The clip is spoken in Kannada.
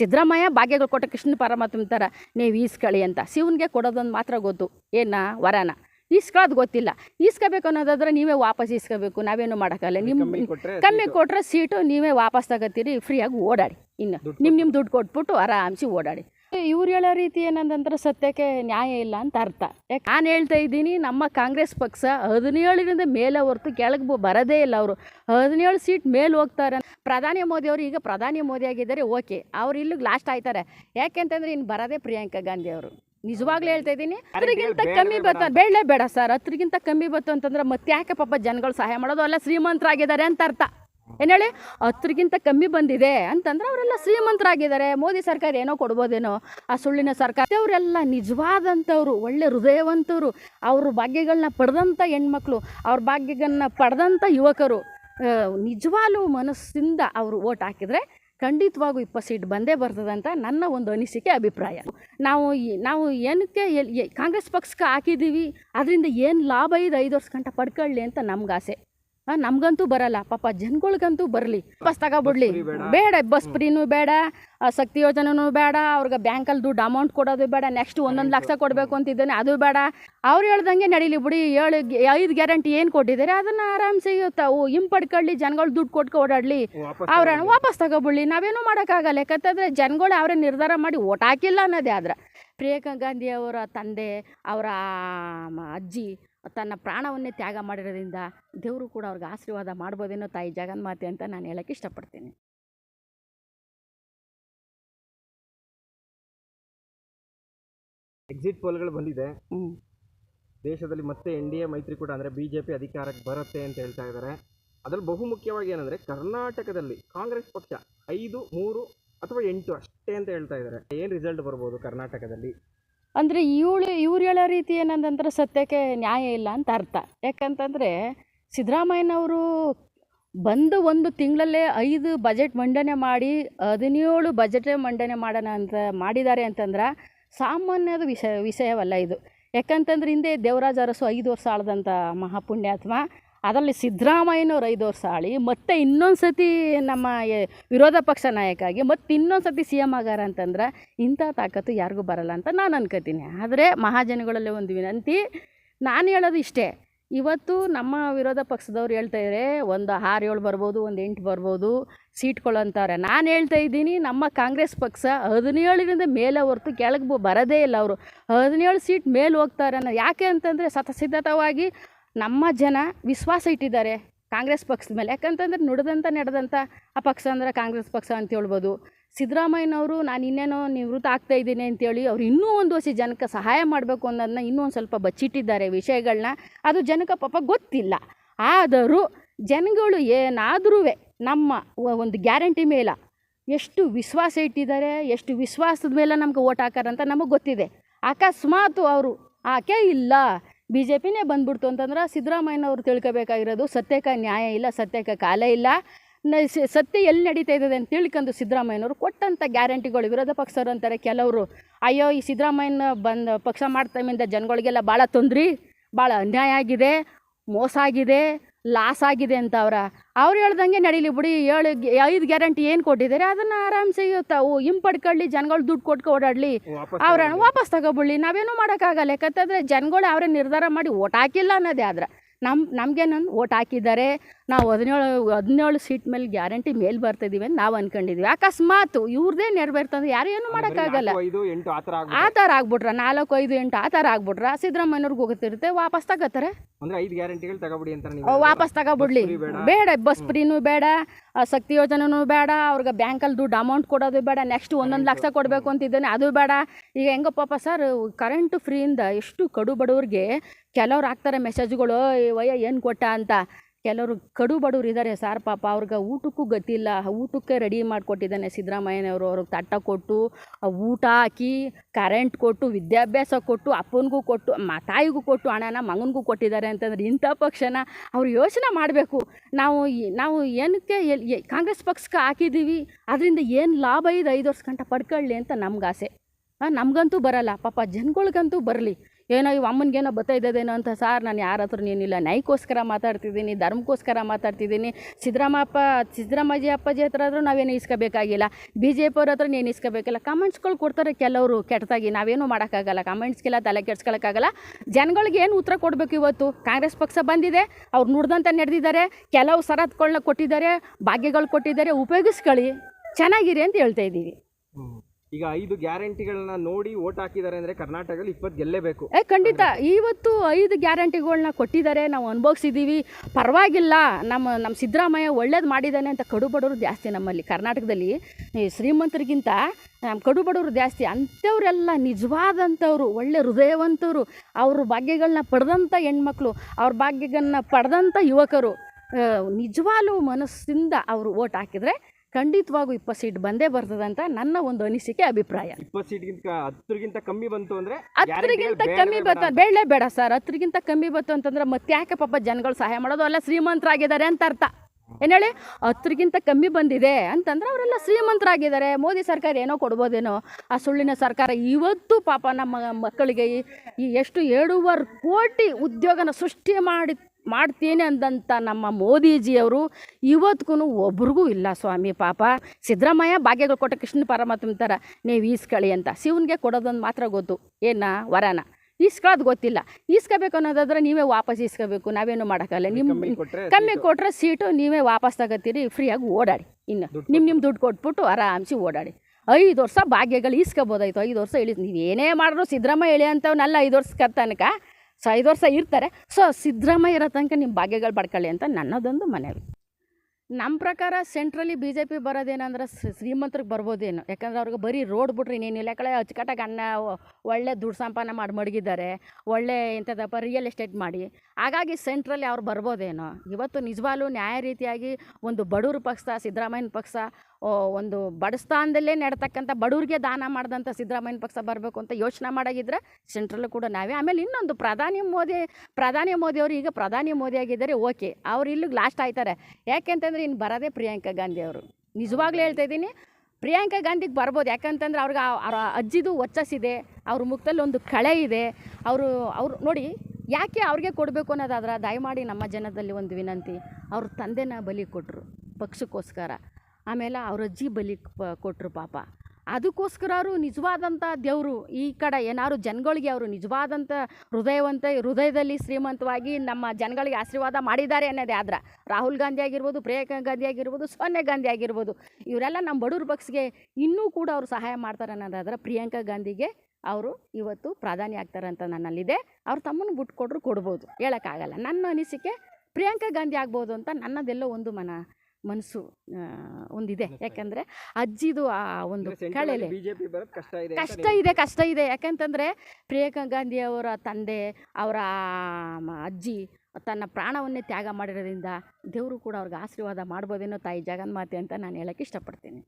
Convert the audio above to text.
ಸಿದ್ದರಾಮಯ್ಯ ಭಾಗ್ಯಗಳು ಕೊಟ್ಟ ಕೃಷ್ಣ ಪರಮಾತ್ಮ ಥರ ನೀವು ಈಸ್ಕೊಳ್ಳಿ ಅಂತ. ಶಿವನಿಗೆ ಕೊಡೋದೊಂದು ಮಾತ್ರ ಗೊತ್ತು. ಏನ? ವರನ. ಈಸ್ಕೊಳ್ಳೋದು ಗೊತ್ತಿಲ್ಲ. ಈಸ್ಕೋಬೇಕು ಅನ್ನೋದಾದ್ರೆ ನೀವೇ ವಾಪಸ್ ಈಸ್ಕೋಬೇಕು. ನಾವೇನು ಮಾಡೋಕ್ಕಲ್ಲ ನಿಮ್ಮ ಕಮ್ಮಿ ಕೊಟ್ಟರೆ ಸೀಟು ನೀವೇ ವಾಪಸ್ ತಗೋತೀರಿ ಫ್ರೀಯಾಗಿ ಓಡಾಡಿ. ಇನ್ನು ನಿಮ್ಮ ನಿಮ್ಮ ದುಡ್ಡು ಕೊಟ್ಬಿಟ್ಟು ಆರಾಮ್ಸಿ ಓಡಾಡಿ. ಇವ್ರು ಹೇಳೋ ರೀತಿ ಏನಂದ್ರೆ ಸತ್ಯಕ್ಕೆ ನ್ಯಾಯ ಇಲ್ಲ ಅಂತ ಅರ್ಥ. ಯಾಕೆ ನಾನು ಹೇಳ್ತಾ ಇದ್ದೀನಿ ನಮ್ಮ ಕಾಂಗ್ರೆಸ್ ಪಕ್ಷ ಹದಿನೇಳರಿಂದ ಮೇಲೆ ಹೊರತು ಕೆಳಗೆ ಬರೋದೇ ಇಲ್ಲ ಅವರು. ಹದಿನೇಳು ಸೀಟ್ ಮೇಲೆ ಹೋಗ್ತಾರೆ ಪ್ರಧಾನಿ ಮೋದಿ ಅವರು ಈಗ ಪ್ರಧಾನಿ ಮೋದಿ ಆಗಿದ್ದಾರೆ ಓಕೆ. ಅವ್ರು ಇಲ್ಲಿಗೆ ಲಾಸ್ಟ್ ಆಯ್ತಾರೆ. ಯಾಕೆಂತಂದ್ರೆ ಇನ್ನು ಬರೋದೇ ಪ್ರಿಯಾಂಕಾ ಗಾಂಧಿ ಅವರು. ನಿಜವಾಗ್ಲೂ ಹೇಳ್ತಾ ಇದ್ದೀನಿ ಹತ್ರಗಿಂತ ಕಮ್ಮಿ ಬತ್ತ ಬೇಡಲೇ ಬೇಡ ಸರ್. ಹತ್ರಗಿಂತ ಕಮ್ಮಿ ಬತ್ತು ಅಂತಂದ್ರೆ ಮತ್ತೆ ಯಾಕೆ ಪಾಪ ಜನಗಳು ಸಹಾಯ ಮಾಡೋದು? ಅಲ್ಲ ಶ್ರೀಮಂತರಾಗಿದ್ದಾರೆ ಅಂತ ಅರ್ಥ. ಏನು ಹೇಳಿ? ಹತ್ರಗಿಂತ ಕಮ್ಮಿ ಬಂದಿದೆ ಅಂತಂದ್ರೆ ಅವರೆಲ್ಲ ಶ್ರೀಮಂತರಾಗಿದ್ದಾರೆ. ಮೋದಿ ಸರ್ಕಾರ ಏನೋ ಕೊಡ್ಬೋದೇನೋ, ಆ ಸುಳ್ಳಿನ ಸರ್ಕಾರ. ಅವರೆಲ್ಲ ನಿಜವಾದಂಥವ್ರು, ಒಳ್ಳೆ ಹೃದಯವಂತರು, ಅವ್ರ ಭಾಗ್ಯಗಳನ್ನ ಪಡೆದಂಥ ಹೆಣ್ಮಕ್ಳು, ಅವ್ರ ಭಾಗ್ಯಗಳನ್ನ ಪಡೆದಂಥ ಯುವಕರು ನಿಜವಾಗ್ಲೂ ಮನಸ್ಸಿಂದ ಅವರು ಓಟ್ ಹಾಕಿದರೆ ಖಂಡಿತವಾಗೂ ಇಪ್ಪತ್ತು ಸೀಟ್ ಬಂದೇ ಬರ್ತದಂತ ನನ್ನ ಒಂದು ಅನಿಸಿಕೆ, ಅಭಿಪ್ರಾಯ. ನಾವು ನಾವು ಏನಕ್ಕೆ ಕಾಂಗ್ರೆಸ್ ಪಕ್ಷಕ್ಕೆ ಹಾಕಿದ್ದೀವಿ, ಅದರಿಂದ ಏನು ಲಾಭ ಇದೆ ಐದು ವರ್ಷ ಗಂಟ ಪಡ್ಕೊಳ್ಳಿ ಅಂತ ನಮ್ಗೆ ಆಸೆ ನಮ್ಗಂತೂ ಬರಲ್ಲ. ಪಾಪ ಜನಗಳ್ಗಂತೂ ಬರಲಿ. ಬಸ್ ತಗೊಬಿಡ್ಲಿ. ಬೇಡ. ಬಸ್ ಫ್ರೀನೂ ಬೇಡ ಆ, ಶಕ್ತಿ ಯೋಜನೆನೂ ಬೇಡ ಅವ್ರಿಗೆ ಬ್ಯಾಂಕಲ್ಲಿ ದುಡ್ಡು ಅಮೌಂಟ್ ಕೊಡೋದು ಬೇಡ ನೆಕ್ಸ್ಟ್ ಒಂದೊಂದು ಲಕ್ಷ ಕೊಡಬೇಕು ಅಂತಿದ್ದಾನೆ ಅದು ಬೇಡ. ಅವ್ರು ಹೇಳ್ದಂಗೆ ನಡೀಲಿ ಬಿಡಿ. ಏಳು ಐದು ಗ್ಯಾರಂಟಿ ಏನು ಕೊಟ್ಟಿದ್ದಾರೆ ಅದನ್ನು ಆರಾಮ್ಸೆ ತಾವು ಹಿಂಪಡ್ಕೊಳ್ಳಿ ಜನಗಳು ದುಡ್ಡು ಕೊಟ್ಕೊ ಓಡಾಡಲಿ. ಅವ್ರನ್ನ ಅವ್ರ ವಾಪಸ್ ತಗೊಬಿಡ್ಲಿ ನಾವೇನು ಮಾಡೋಕ್ಕಾಗಲ್ಲ. ಯಾಕಂತಂದರೆ ಜನಗಳು ಅವರೇ ನಿರ್ಧಾರ ಮಾಡಿ ಓಟ್ ಹಾಕಿಲ್ಲ ಅನ್ನೋದೇ ಆದ್ರೆ. ಪ್ರಿಯಾಂಕಾ ಗಾಂಧಿ ಅವರ ತಂದೆ ಅವರ ಅಜ್ಜಿ ತನ್ನ ಪ್ರಾಣವನ್ನೇ ತ್ಯಾಗ ಮಾಡಿರೋದ್ರಿಂದ ದೇವರು ಕೂಡ ಅವ್ರಿಗೆ ಆಶೀರ್ವಾದ ಮಾಡ್ಬೋದೇನೋ ತಾಯಿ ಜಗನ್ಮಾತೆ ಅಂತ ನಾನು ಹೇಳಕ್ಕೆ ಇಷ್ಟಪಡ್ತೀನಿ. ಎಕ್ಸಿಟ್ ಪೋಲ್ಗಳು ಬಂದಿದೆ. ದೇಶದಲ್ಲಿ ಮತ್ತೆ ಎನ್ ಡಿ ಎ ಮೈತ್ರಿಕೂಟ ಅಂದರೆ ಬಿ ಜೆ ಪಿ ಅಧಿಕಾರಕ್ಕೆ ಬರುತ್ತೆ ಅಂತ ಹೇಳ್ತಾ ಇದ್ದಾರೆ. ಅದರಲ್ಲಿ ಬಹುಮುಖ್ಯವಾಗಿ ಏನಂದರೆ ಕರ್ನಾಟಕದಲ್ಲಿ ಕಾಂಗ್ರೆಸ್ ಪಕ್ಷ ಐದು ಮೂರು ಅಥವಾ ಎಂಟು ಅಷ್ಟೇ ಅಂತ ಹೇಳ್ತಾ ಇದ್ದಾರೆ. ಏನು ರಿಸಲ್ಟ್ ಬರ್ಬೋದು ಕರ್ನಾಟಕದಲ್ಲಿ? ಅಂದರೆ ಇವಳು, ಇವ್ರು ಹೇಳೋ ರೀತಿ ಏನಂತಂದ್ರೆ ಸತ್ಯಕ್ಕೆ ನ್ಯಾಯ ಇಲ್ಲ ಅಂತ ಅರ್ಥ. ಯಾಕಂತಂದರೆ ಸಿದ್ದರಾಮಯ್ಯನವರು ಬಂದು ಒಂದು ತಿಂಗಳಲ್ಲೇ ಐದು ಬಜೆಟ್ ಮಂಡನೆ ಮಾಡಿ, ಹದಿನೇಳು ಬಜೆಟೇ ಮಂಡನೆ ಮಾಡೋಣ ಅಂತ ಮಾಡಿದ್ದಾರೆ ಅಂತಂದ್ರೆ ಸಾಮಾನ್ಯದ ವಿಷಯ ವಿಷಯವಲ್ಲ ಇದು. ಯಾಕಂತಂದ್ರೆ ಹಿಂದೆ ದೇವರಾಜ ಅರಸು ಐದು ವರ್ಷ ಆಳ್ದಂಥ ಮಹಾಪುಣ್ಯಾತ್ಮ ಅದರಲ್ಲಿ ಸಿದ್ದರಾಮಯ್ಯನವ್ರು ಐದು ವರ್ಷ ಆಳಿ ಮತ್ತೆ ಇನ್ನೊಂದು ಸತಿ ನಮ್ಮ ವಿರೋಧ ಪಕ್ಷ ನಾಯಕ ಆಗಿ ಮತ್ತೆ ಇನ್ನೊಂದು ಸತಿ ಸಿ ಎಂ ಆಗಾರ ಅಂತಂದ್ರೆ ಇಂಥ ತಾಕತ್ತು ಯಾರಿಗೂ ಬರಲ್ಲ ಅಂತ ನಾನು ಅನ್ಕೋತೀನಿ. ಆದರೆ ಮಹಾಜನಗಳಲ್ಲಿ ಒಂದು ವಿನಂತಿ, ನಾನು ಹೇಳೋದು ಇಷ್ಟೇ. ಇವತ್ತು ನಮ್ಮ ವಿರೋಧ ಪಕ್ಷದವ್ರು ಹೇಳ್ತಾ ಇದ್ದಾರೆ ಒಂದು ಆರು ಏಳು ಬರ್ಬೋದು, ಒಂದು ಎಂಟು ಬರ್ಬೋದು ಸೀಟ್ಕೊಳ್ಳೋಂಥವ್ರೆ ನಾನು ಹೇಳ್ತಾ ಇದ್ದೀನಿ, ನಮ್ಮ ಕಾಂಗ್ರೆಸ್ ಪಕ್ಷ ಹದಿನೇಳರಿಂದ ಮೇಲೆ ಹೊರತು ಕೆಳಗೆ ಬರೋದೇ ಇಲ್ಲ ಅವರು. ಹದಿನೇಳು ಸೀಟ್ ಮೇಲೆ ಹೋಗ್ತಾರೆ ಅನ್ನೋ ಯಾಕೆ ಅಂತಂದರೆ ಸತಸಿದ್ಧತವಾಗಿ ನಮ್ಮ ಜನ ವಿಶ್ವಾಸ ಇಟ್ಟಿದ್ದಾರೆ ಕಾಂಗ್ರೆಸ್ ಪಕ್ಷದ ಮೇಲೆ. ಯಾಕಂತಂದ್ರೆ ನುಡಿದಂಥ ನಡೆದಂಥ ಆ ಪಕ್ಷ ಅಂದರೆ ಕಾಂಗ್ರೆಸ್ ಪಕ್ಷ ಅಂತ ಹೇಳ್ಬೋದು. ಸಿದ್ದರಾಮಯ್ಯನವರು, ನಾನು ಇನ್ನೇನೋ ನಿವೃತ್ತ ಆಗ್ತಾ ಇದ್ದೀನಿ ಅಂತೇಳಿ ಅವ್ರು ಇನ್ನೂ ಒಂದು ವರ್ಷ ಜನಕ್ಕೆ ಸಹಾಯ ಮಾಡಬೇಕು ಅನ್ನೋದನ್ನ ಇನ್ನೂ ಒಂದು ಸ್ವಲ್ಪ ಬಚ್ಚಿಟ್ಟಿದ್ದಾರೆ ವಿಷಯಗಳನ್ನ ಅದು ಜನಕ್ಕೆ ಪಾಪ ಗೊತ್ತಿಲ್ಲ. ಆದರೂ ಜನಗಳು ಏನಾದರೂ ನಮ್ಮ ಒಂದು ಗ್ಯಾರಂಟಿ ಮೇಲೆ ಎಷ್ಟು ವಿಶ್ವಾಸ ಇಟ್ಟಿದ್ದಾರೆ, ಎಷ್ಟು ವಿಶ್ವಾಸದ ಮೇಲೆ ನಮ್ಗೆ ಓಟ್ ಹಾಕಾರಂತ ನಮಗೆ ಗೊತ್ತಿದೆ. ಅಕಸ್ಮಾತ್ ಅವರು, ಆಕೆ ಇಲ್ಲ ಬಿ ಜೆ ಪಿನೇ ಬಂದ್ಬಿಡ್ತು ಅಂತಂದ್ರೆ ಸಿದ್ದರಾಮಯ್ಯನವ್ರು ತಿಳ್ಕೊಬೇಕಾಗಿರೋದು ಸತ್ಯಕ್ಕೆ ನ್ಯಾಯ ಇಲ್ಲ, ಸತ್ಯಕ್ಕೆ ಕಾಲ ಇಲ್ಲ. ನ- ಸತ್ಯ ಎಲ್ಲಿ ನಡೀತಾ ಇದ್ದದೆ ಅಂತ ತಿಳ್ಕೊಂಡು ಸಿದ್ದರಾಮಯ್ಯನವರು ಕೊಟ್ಟಂಥ ಗ್ಯಾರಂಟಿಗಳು ವಿರೋಧ ಪಕ್ಷರು ಅಂತಾರೆ. ಕೆಲವರು, ಅಯ್ಯೋ, ಈ ಸಿದ್ದರಾಮಯ್ಯನ ಬಂದು ಪಕ್ಷ ಮಾಡ್ತಮಿಂದ ಜನಗಳಿಗೆಲ್ಲ ಭಾಳ ತೊಂದ್ರೆ, ಭಾಳ ಅನ್ಯಾಯ ಆಗಿದೆ, ಮೋಸ ಆಗಿದೆ ಲಾಸ್ ಆಗಿದೆ ಅಂತ ಅವರ ಅವ್ರು ಹೇಳ್ದಂಗೆ ನಡೀಲಿ ಬಿಡಿ ಏಳು ಐದು ಗ್ಯಾರಂಟಿ ಏನು ಕೊಟ್ಟಿದ್ದಾರೆ ಅದನ್ನು ಆರಾಮ್ಸೆ ತಾವು ಹಿಂಪಡ್ಕೊಳ್ಳಿ ಜನಗಳು ದುಡ್ಡು ಕೊಟ್ಕೊ ಓಡಾಡಲಿ ಅವ್ರನ್ನ ಅವ್ರ ವಾಪಸ್ ತಗೊಬಿಡ್ಲಿ ನಾವೇನು ಮಾಡೋಕ್ಕಾಗಲ್ಲ ಯಾಕಂತಂದರೆ ಜನಗಳು ಅವರೇ ನಿರ್ಧಾರ ಮಾಡಿ ಓಟ್ ಹಾಕಿಲ್ಲ ಅನ್ನೋದೇ ಆದ್ರೆ. ನಮ್ಮ ನಾನು ಓಟ್ ಹಾಕಿದ್ದಾರೆ. ನಾವು ಹದಿನೇಳು ಹದಿನೇಳು ಸೀಟ್ ಮೇಲೆ ಗ್ಯಾರಂಟಿ ಮೇಲೆ ಬರ್ತಿದ್ದೀವಿ ಅಂತ ನಾವು ಅನ್ಕೊಂಡಿದ್ವಿ. ಅಕಸ್ಮಾತ್ ಇವ್ರದ್ದೇ ನೆರವೇರ್ತಂದ್ರೆ ಯಾರು ಏನು ಮಾಡೋಕ್ಕಾಗಲ್ಲ ಆ ಥರ ಆಗ್ಬಿಟ್ರ? ನಾಲ್ಕು ಐದು ಎಂಟು ಆ ಥರ ಆಗ್ಬಿಟ್ರ ಸಿದ್ದರಾಮಯ್ಯವ್ರಿಗೆ ಹೋಗುತ್ತಿರುತ್ತೆ ವಾಪಸ್ ತಗೋತಾರೆ. ಅಂದ್ರೆ ಐದು ಗ್ಯಾರಂಟಿಗಳು ತಗೊಬಿಡಿ ಅಂತ ನೀವು ಅವ್ ವಾಪಸ್ ತಗೋಬಿಡ್ಲಿ. ಬೇಡ. ಬಸ್ ಫ್ರೀನೂ ಬೇಡ. ಶಕ್ತಿ ಯೋಜನೆನೂ ಬೇಡ ಅವ್ರಿಗೆ ಬ್ಯಾಂಕಲ್ಲಿ ದುಡ್ಡು ಅಮೌಂಟ್ ಕೊಡೋದು ಬೇಡ ನೆಕ್ಸ್ಟ್ ಒಂದೊಂದು ಲಕ್ಷ ಕೊಡಬೇಕು ಅಂತಿದ್ದಾನೆ ಅದು ಬೇಡ. ಈಗ ಹೆಂಗೋ ಪಾಪ ಸರ್ ಕರೆಂಟು ಫ್ರೀಯಿಂದ ಎಷ್ಟು ಕಡು ಬಡವ್ರಿಗೆ ಕೆಲವ್ರು ಹಾಕ್ತಾರೆ ಮೆಸೇಜ್ಗಳು ವಯ್ಯ ಏನು ಕೊಟ್ಟ? ಅಂತ. ಕೆಲವರು ಕಡು ಬಡವ್ರು ಇದ್ದಾರೆ ಸಾರ್ ಪಾಪ ಅವ್ರಿಗೆ ಊಟಕ್ಕೂ ಗತಿಲ್ಲ ಊಟಕ್ಕೆ ರೆಡಿ ಮಾಡಿಕೊಟ್ಟಿದ್ದಾನೆ ಸಿದ್ದರಾಮಯ್ಯನವರು. ಅವ್ರಿಗೆ ತಟ್ಟ ಕೊಟ್ಟು ಊಟ ಹಾಕಿ ಕರೆಂಟ್ ಕೊಟ್ಟು, ವಿದ್ಯಾಭ್ಯಾಸ ಕೊಟ್ಟು, ಅಪ್ಪನಿಗೂ ಕೊಟ್ಟು, ಮ, ತಾಯಿಗೂ ಕೊಟ್ಟು ಹಣನ ಮಗನಿಗೂ ಕೊಟ್ಟಿದ್ದಾರೆ ಅಂತಂದ್ರೆ ಇಂಥ ಪಕ್ಷನ ಅವ್ರು ಯೋಚನೆ ಮಾಡಬೇಕು. ನಾವು ನಾವು ಏನಕ್ಕೆ ಕಾಂಗ್ರೆಸ್ ಪಕ್ಷಕ್ಕೆ ಹಾಕಿದ್ದೀವಿ. ಅದರಿಂದ ಏನು ಲಾಭ ಇದೆ? ಐದು ವರ್ಷ ಗಂಟ ಪಡ್ಕೊಳ್ಳಿ ಅಂತ ನಮ್ಗೆ ಆಸೆ ನಮಗಂತೂ ಬರಲ್ಲ. ಪಾಪ ಜನಗಳ್ಗಂತೂ ಬರಲಿ. ಏನೋ ಇವ ಅಮ್ಮನಿಗೇನೋ ಬತ್ತಾ ಇದ್ದದೇನೋ ಅಂತ ಸಾರ್ ನಾನು ಯಾರ ಹತ್ರ ಏನಿಲ್ಲ ನ್ಯಾಯಕ್ಕೋಸ್ಕರ ಮಾತಾಡ್ತಿದ್ದೀನಿ ಧರ್ಮಕ್ಕೋಸ್ಕರ ಮಾತಾಡ್ತಿದ್ದೀನಿ. ಸಿದ್ದರಾಮಪ್ಪ ಸಿದ್ದರಾಮಯ್ಯ ಅಪ್ಪಾಜಿ ಹತ್ರ ಆದರೂ ನಾವೇನು ಇಸ್ಕೋಬೇಕಾಗಿಲ್ಲ. ಬಿ ಜೆ ಪಿ ಅವ್ರ ಹತ್ರ ಏನು ಇಸ್ಕೋಬೇಕಿಲ್ಲ. ಕಮೆಂಟ್ಸ್ಗಳು ಕೊಡ್ತಾರೆ ಕೆಲವರು ಕೆಟ್ಟದಾಗಿ. ನಾವೇನು ಮಾಡೋಕ್ಕಾಗಲ್ಲ. ಕಮೆಂಟ್ಸ್ಗೆಲ್ಲ ತಲೆ ಕೆಡ್ಸ್ಕೊಳಕ್ಕಾಗಲ್ಲ. ಜನಗಳಿಗೆ ಏನು ಉತ್ತರ ಕೊಡಬೇಕು ಇವತ್ತು? ಕಾಂಗ್ರೆಸ್ ಪಕ್ಷ ಬಂದಿದೆ, ಅವ್ರು ನುಡ್ದಂತ ನಡೆದಿದ್ದಾರೆ. ಕೆಲವು ಸರತ್ಗಳನ್ನ ಕೊಟ್ಟಿದ್ದಾರೆ, ಭಾಗ್ಯಗಳು ಕೊಟ್ಟಿದ್ದಾರೆ. ಉಪಯೋಗಿಸ್ಕೊಳ್ಳಿ. ಚೆನ್ನಾಗಿರಿ ಅಂತ ಹೇಳ್ತಾ ಇದ್ದೀವಿ. ಈಗ ಐದು ಗ್ಯಾರಂಟಿಗಳನ್ನ ನೋಡಿ ಓಟ್ ಹಾಕಿದ್ದಾರೆ ಅಂದ್ರೆ ಕರ್ನಾಟಕದಲ್ಲಿ ಇಪ್ಪತ್ತು ಗೆಲ್ಲೇಬೇಕು. ಏ, ಖಂಡಿತ. ಇವತ್ತು ಐದು ಗ್ಯಾರಂಟಿಗಳನ್ನ ಕೊಟ್ಟಿದ್ದಾರೆ. ನಾವು ಅನುಭವಿಸಿದ್ದೀವಿ ಪರವಾಗಿಲ್ಲ. ನಮ್ಮ ನಮ್ಮ ಸಿದ್ದರಾಮಯ್ಯ ಒಳ್ಳೇದು ಮಾಡಿದ್ದಾನೆ ಅಂತ ಕಡು ಬಡವರು ಜಾಸ್ತಿ ನಮ್ಮಲ್ಲಿ ಕರ್ನಾಟಕದಲ್ಲಿ. ಶ್ರೀಮಂತರಿಗಿಂತ ನಮ್ಮ ಕಡು ಬಡವರು ಜಾಸ್ತಿ. ಅಂಥವರೆಲ್ಲ ನಿಜವಾದಂಥವ್ರು, ಒಳ್ಳೆ ಹೃದಯವಂತರು. ಅವ್ರ ಭಾಗ್ಯಗಳನ್ನ ಪಡೆದಂಥ ಹೆಣ್ಮಕ್ಳು, ಅವ್ರ ಭಾಗ್ಯಗಳನ್ನ ಪಡೆದಂಥ ಯುವಕರು. ನಿಜವಾಗ್ಲೂ ಮನಸ್ಸಿಂದ ಅವರು ಓಟ್ ಹಾಕಿದರೆ ಖಂಡಿತವಾಗೂ ಇಪ್ಪತ್ತು ಸೀಟ್ ಬಂದೇ ಬರ್ತದಂತ ನನ್ನ ಒಂದು ಅನಿಸಿಕೆ ಅಭಿಪ್ರಾಯ. ಇಪ್ಪತ್ತು ಸೀಟ್ಗಿಂತ ಹತ್ತರಿಗಿಂತ ಕಮ್ಮಿ ಬಂತು ಅಂದ್ರೆ ಹತ್ತರಿಗಿಂತ ಕಮ್ಮಿ ಬತ್ತ ಬೇಡ. ಬೇಡಲೇ ಬೇಡ ಸರ್. ಹತ್ತರಿಗಿಂತ ಕಮ್ಮಿ ಬಂತು ಅಂತಂದ್ರೆ ಮತ್ತೆ ಯಾಕೆ ಪಾಪ ಜನಗಳು ಸಹಾಯ ಮಾಡೋದು? ಅಲ್ಲ ಶ್ರೀಮಂತರಾಗಿದ್ದಾರೆ ಅಂತ ಅರ್ಥ. ಏನು ಹೇಳಿ? ಹತ್ತರಿಗಿಂತ ಕಮ್ಮಿ ಬಂದಿದೆ ಅಂತಂದ್ರೆ ಅವರೆಲ್ಲ ಶ್ರೀಮಂತರಾಗಿದ್ದಾರೆ. ಮೋದಿ ಸರ್ಕಾರ ಏನೋ ಕೊಡ್ಬೋದೇನೋ? ಆ ಸುಳ್ಳಿನ ಸರ್ಕಾರ ಇವತ್ತು ಪಾಪ ನಮ್ಮ ಮಕ್ಕಳಿಗೆ ಈ- ಈ ಎಷ್ಟು ಏಳುವರೆ ಕೋಟಿ ಉದ್ಯೋಗನ ಸೃಷ್ಟಿ ಮಾಡಿ ಮಾಡ್ತೀನಿ ಅಂದಂಥ ನಮ್ಮ ಮೋದಿಜಿಯವರು ಇವತ್ತಿಗೂ ಒಬ್ರಿಗೂ ಇಲ್ಲ ಸ್ವಾಮಿ ಪಾಪ. ಸಿದ್ದರಾಮಯ್ಯ ಭಾಗ್ಯಗಳು ಕೊಟ್ಟ ಕೃಷ್ಣ ಪರಮಾತ್ಮ ಥರ ನೀವು ಈಸ್ಕಳಿ ಅಂತ. ಶಿವನಿಗೆ ಕೊಡೋದೊಂದು ಮಾತ್ರ ಗೊತ್ತು. ಏನ ವರನ? ಈಸ್ಕೊಳ್ಳೋದು ಗೊತ್ತಿಲ್ಲ. ಈಸ್ಕೋಬೇಕು ಅನ್ನೋದಾದ್ರೆ ನೀವೇ ವಾಪಸ್ ಈಸ್ಕೋಬೇಕು. ನಾವೇನು ಮಾಡೋಕ್ಕಲ್ಲ ನಿಮ್ಮ ಕಮ್ಮಿ ಕೊಟ್ಟರೆ ಸೀಟು ನೀವೇ ವಾಪಸ್ ತಗೋತೀರಿ ಫ್ರೀಯಾಗಿ ಓಡಾಡಿ. ಇನ್ನು ನಿಮ್ಮ ನಿಮ್ಮ ದುಡ್ಡು ಕೊಟ್ಬಿಟ್ಟು ಆರಾಮ್ಸಿ ಓಡಾಡಿ. ಐದು ವರ್ಷ ಭಾಗ್ಯಗಳು ಈಸ್ಕೋಬೋದಾಯ್ತು. ಐದು ವರ್ಷ ಇಳಿ ನೀವು ಏನೇ ಮಾಡಿದ್ರು ಸಿದ್ದರಾಮಯ್ಯ ಅಂತವನ್ನೆಲ್ಲ ಐದು ವರ್ಷ ತನಕ ಸೊ ಐದು ವರ್ಷ ಇರ್ತಾರೆ. ಸೊ ಸಿದ್ದರಾಮಯ್ಯ ಇರೋ ತನಕ ನಿಮ್ಮ ಭಾಗ್ಯಗಳು ಪಡ್ಕೊಳ್ಳಿ ಅಂತ ನನ್ನದೊಂದು ಮನವಿ. ನಮ್ಮ ಪ್ರಕಾರ ಸೆಂಟ್ರಲ್ಲಿ ಬಿ ಜೆ ಪಿ ಬರೋದೇನಂದ್ರೆ ಶ್ರೀ- ಶ್ರೀಮಂತ್ರಿಗೆ ಬರ್ಬೋದೇನು. ಯಾಕಂದ್ರೆ ಅವ್ರಿಗೆ ಬರೀ ರೋಡ್ ಬಿಟ್ರೆ ಇನ್ನೇನಿಲ್ಲ ಯಾಕಂದ್ರೆ ಅಚ್ಚುಕಟ್ಟಾಗಿ ಅನ್ನ ಒಳ್ಳೆ ದುಡ್ಡು ಸಂಪಾದನೆ ಮಾಡಿ ಮಡಗಿದ್ದಾರೆ. ಒಳ್ಳೆ ಎಂಥದಪ್ಪ ರಿಯಲ್ ಎಸ್ಟೇಟ್ ಮಾಡಿ. ಹಾಗಾಗಿ ಸೆಂಟ್ರಲ್ಲಿ ಅವ್ರು ಬರ್ಬೋದೇನೋ. ಇವತ್ತು ನಿಜವಾಗ್ಲೂ ನ್ಯಾಯ ರೀತಿಯಾಗಿ ಒಂದು ಬಡವ್ರ ಪಕ್ಷ ಸಿದ್ದರಾಮಯ್ಯನ ಪಕ್ಷ ಒಂದು ಬಡಸ್ಥಾನದಲ್ಲೇ ನಡೆತಕ್ಕಂಥ ಬಡವ್ರಿಗೆ ದಾನ ಮಾಡಿದಂಥ ಸಿದ್ದರಾಮಯ್ಯನ ಪಕ್ಷ ಬರಬೇಕು ಅಂತ ಯೋಚನೆ ಮಾಡಾಗಿದ್ರೆ ಸೆಂಟ್ರಲ್ಲೂ ಕೂಡ ನಾವೇ. ಆಮೇಲೆ ಇನ್ನೊಂದು ಪ್ರಧಾನಿ ಮೋದಿ ಪ್ರಧಾನಿ ಮೋದಿ ಅವರು ಈಗ ಪ್ರಧಾನಿ ಮೋದಿ ಆಗಿದ್ದಾರೆ, ಓಕೆ. ಅವ್ರು ಇಲ್ಲಿಗೆ ಲಾಸ್ಟ್ ಆಯ್ತಾರೆ. ಯಾಕೆಂತಂದ್ರೆ ಇನ್ನು ಬರೋದೇ ಪ್ರಿಯಾಂಕಾ ಗಾಂಧಿ ಅವರು. ನಿಜವಾಗ್ಲೂ ಹೇಳ್ತಾ ಇದ್ದೀನಿ, ಪ್ರಿಯಾಂಕಾ ಗಾಂಧಿಗೆ ಬರ್ಬೋದು. ಯಾಕಂತಂದ್ರೆ ಅವ್ರಿಗೆ ಅವ್ರ ಅಜ್ಜಿದು ಒಚ್ಚಸಿದೆ ಅವ್ರ ಮುಖದಲ್ಲಿ ಒಂದು ಕಳೆ ಇದೆ. ಅವರು ಅವರು ನೋಡಿ ಯಾಕೆ ಅವ್ರಿಗೆ ಕೊಡಬೇಕು ಅನ್ನೋದಾದ್ರೆ ದಯಮಾಡಿ ನಮ್ಮ ಜನದಲ್ಲಿ ಒಂದು ವಿನಂತಿ. ಅವ್ರ ತಂದೆನ ಬಲಿ ಕೊಟ್ಟರು ಪಕ್ಷಕ್ಕೋಸ್ಕರ. ಆಮೇಲೆ ಅವ್ರ ಅಜ್ಜಿ ಬಲಿ ಕೊಟ್ಟರು ಪಾಪ. ಅದಕ್ಕೋಸ್ಕರ ಅವರು ನಿಜವಾದಂಥ ದೇವರು ಈ ಕಡೆ ಏನಾದ್ರು ಜನಗಳಿಗೆ ಅವರು ನಿಜವಾದಂಥ ಹೃದಯವಂತ, ಹೃದಯದಲ್ಲಿ ಶ್ರೀಮಂತವಾಗಿ ನಮ್ಮ ಜನಗಳಿಗೆ ಆಶೀರ್ವಾದ ಮಾಡಿದ್ದಾರೆ ಅನ್ನೋದೇ ಆದ್ರೆ. ರಾಹುಲ್ ಗಾಂಧಿ ಆಗಿರ್ಬೋದು, ಪ್ರಿಯಾಂಕಾ ಗಾಂಧಿ ಆಗಿರ್ಬೋದು, ಸೋನಿಯಾ ಗಾಂಧಿ ಆಗಿರ್ಬೋದು, ಇವರೆಲ್ಲ ನಮ್ಮ ಬಡವ್ರ ಪಕ್ಷಗೆ ಇನ್ನೂ ಕೂಡ ಅವರು ಸಹಾಯ ಮಾಡ್ತಾರೆ ಅನ್ನೋದಾದ್ರೆ ಪ್ರಿಯಾಂಕಾ ಗಾಂಧಿಗೆ ಅವರು ಇವತ್ತು ಪ್ರಧಾನಿ ಆಗ್ತಾರೆ ಅಂತ ನನ್ನಲ್ಲಿದೆ. ಅವ್ರು ತಮ್ಮನ್ನು ಬಿಟ್ಕೊಟ್ರು ಕೊಡ್ಬೋದು. ಹೇಳೋಕ್ಕಾಗಲ್ಲ. ನನ್ನ ಅನಿಸಿಕೆ ಪ್ರಿಯಾಂಕಾ ಗಾಂಧಿ ಆಗ್ಬೋದು ಅಂತ ನನ್ನದೆಲ್ಲೋ ಒಂದು ಮನ ಮನಸ್ಸು ಒಂದಿದೆ. ಯಾಕಂದರೆ ಅಜ್ಜಿದು ಆ ಒಂದು ಕಳೆಲೆ ಕಷ್ಟ ಇದೆ ಕಷ್ಟ ಇದೆ ಯಾಕಂತಂದರೆ ಪ್ರಿಯಾಂಕಾ ಗಾಂಧಿ ಅವರ ತಂದೆ ಅವರ ಅಜ್ಜಿ ತನ್ನ ಪ್ರಾಣವನ್ನೇ ತ್ಯಾಗ ಮಾಡಿರೋದ್ರಿಂದ ದೇವರು ಕೂಡ ಅವ್ರಿಗೆ ಆಶೀರ್ವಾದ ಮಾಡ್ಬೋದೇನೋ ತಾಯಿ ಜಗನ್ಮಾತೆ ಅಂತ ನಾನು ಹೇಳೋಕ್ಕೆ ಇಷ್ಟಪಡ್ತೀನಿ.